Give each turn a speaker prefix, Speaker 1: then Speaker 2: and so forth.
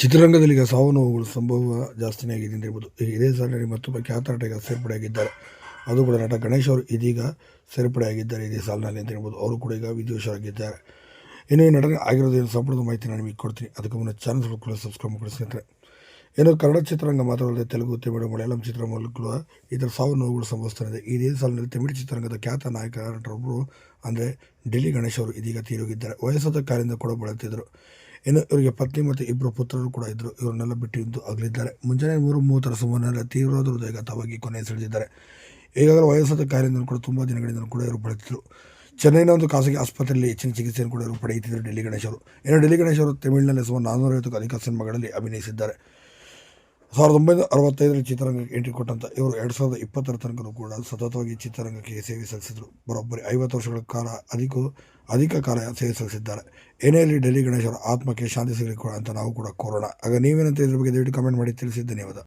Speaker 1: ಚಿತ್ರರಂಗದಲ್ಲಿ ಈಗ ಸಾವು ನೋವುಗಳು ಸಂಭವ ಜಾಸ್ತಿನೇ ಆಗಿದೆ ಅಂತ ಹೇಳ್ಬೋದು. ಈಗ ಇದೇ ಸಾಲಿನಲ್ಲಿ ಮತ್ತೊಬ್ಬ ಖ್ಯಾತ ನಟಿಗ ಸೇರ್ಪಡೆಯಾಗಿದ್ದಾರೆ. ಅದು ಕೂಡ ನಟ ಗಣೇಶ್ ಅವರು ಇದೀಗ ಸೇರ್ಪಡೆಯಾಗಿದ್ದಾರೆ ಇದೇ ಸಾಲಿನಲ್ಲಿ ಅಂತ ಹೇಳ್ಬೋದು. ಅವರು ಕೂಡ ಈಗ ವಿಧಿವಶರಾಗಿದ್ದಾರೆ ಇನ್ನು ಈ ನಟನೆ ಆಗಿರೋದೇನು ಸಂಪೂರ್ಣ ಮಾಹಿತಿ ನಾನು ನಿಮಗೆ ಕೊಡ್ತೀನಿ. ಅದಕ್ಕೆ ಮುನ್ನ ಚಾನಲ್ ಕೂಡ ಸಬ್ಸ್ಕ್ರೈಬ್ ಮಾಡಿ ಸ್ನೇಹಿತರೆ. ಏನು ಕನ್ನಡ ಚಿತ್ರರಂಗ ಮಾತ್ರವಲ್ಲದೆ ತೆಲುಗು, ತಮಿಳು, ಮಲಯಾಳಂ ಚಿತ್ರ ಮೂಲಕಲೂ ಈ ಥರ ಸಾವು ನೋವುಗಳು ಸಂಭವಿಸ್ತಾಯಿದೆ ಇದೇ ಸಾಲಿನಲ್ಲಿ ತಮಿಳು ಚಿತ್ರರಂಗದ ಖ್ಯಾತ ನಾಯಕ ನಟರೊಬ್ಬರು ಅಂದರೆ ಡೆಲ್ಲಿ ಗಣೇಶ್ ಅವರು ಇದೀಗ ತೀರೋಗಿದ್ದಾರೆ. ವಯಸ್ಸಾದ ಕಾರಿಂದ ಕೂಡ ಬಳಲ್ತಿದ್ದರು ಇನ್ನು ಇವರಿಗೆ ಪತ್ನಿ ಮತ್ತು ಇಬ್ಬರು ಪುತ್ರರು ಕೂಡ ಇದ್ದರು ಇವರನ್ನೆಲ್ಲ ಬಿಟ್ಟು ಇಂದು ಅಗಲಿದ್ದಾರೆ. ಮುಂಜಾನೆ ಮೂರು ಮೂವತ್ತರ ಸುಮಾರಿನಲ್ಲಿ ತೀವ್ರವಾದ ಹೃದಯಘಾತವಾಗಿ ಕೊನೆ ಸೆಳೆದಿದ್ದಾರೆ ಈಗಾಗಲೇ ವಯಸ್ಸಾದ ಕಾರ್ಯದಿಂದ ಕೂಡ ತುಂಬ ದಿನಗಳಿಂದ ಕೂಡ ಇವರು ಬಳಲ್ತಿದ್ದರು ಚೆನ್ನೈನ ಒಂದು ಖಾಸಗಿ ಆಸ್ಪತ್ರೆಯಲ್ಲಿ ಹೆಚ್ಚಿನ ಚಿಕಿತ್ಸೆಯನ್ನು ಕೂಡ ಇವರು ಪಡೆಯುತ್ತಿದ್ದರು ಡೆಲ್ಲಿ ಗಣೇಶರು. ಅವರು ಇನ್ನು ಡೆಲ್ಲಿ ಗಣೇಶ್ ಅವರು ತಮಿಳಿನಲ್ಲಿ ಸುಮಾರು ನಾನ್ನೂರೈವತ್ತಕ್ಕೂ ಅಧಿಕ ಸಿನಿಮಾಗಳಲ್ಲಿ ಅಭಿನಯಿಸಿದ್ದಾರೆ. ಸಾವಿರದ ಒಂಬೈನೂರ ಅರವತ್ತೈದರಲ್ಲಿ ಚಿತ್ರರಂಗಕ್ಕೆ ಎಂಟ್ರಿ ಕೊಟ್ಟಂಥ ಇವರು ಎರಡು ಸಾವಿರದ ಇಪ್ಪತ್ತರ ತನಕ ಕೂಡ ಸತತವಾಗಿ ಚಿತ್ರರಂಗಕ್ಕೆ ಸೇವೆ ಸಲ್ಲಿಸಿದರು. ಬರೋಬ್ಬರಿ ಐವತ್ತು ವರ್ಷಗಳ ಕಾಲ ಅಧಿಕ ಅಧಿಕ ಕಾಲ ಸೇವೆ ಸಲ್ಲಿಸಿದ್ದಾರೆ ಏನೇ ಇಲ್ಲಿ ಡೆಲ್ಲಿ ಗಣೇಶ್ ಅವರ ಆತ್ಮಕ್ಕೆ ಶಾಂತಿ ಸಿಗಲಿ ಕೂಡ ಅಂತ ನಾವು ಕೂಡ ಕೋರೋಣ ಆಗ ನೀವೇನಂತ ಇದ್ರ ಬಗ್ಗೆ ದಯವಿಟ್ಟು ಕಮೆಂಟ್ ಮಾಡಿ ತಿಳಿಸಿ ಧನ್ಯವಾದ.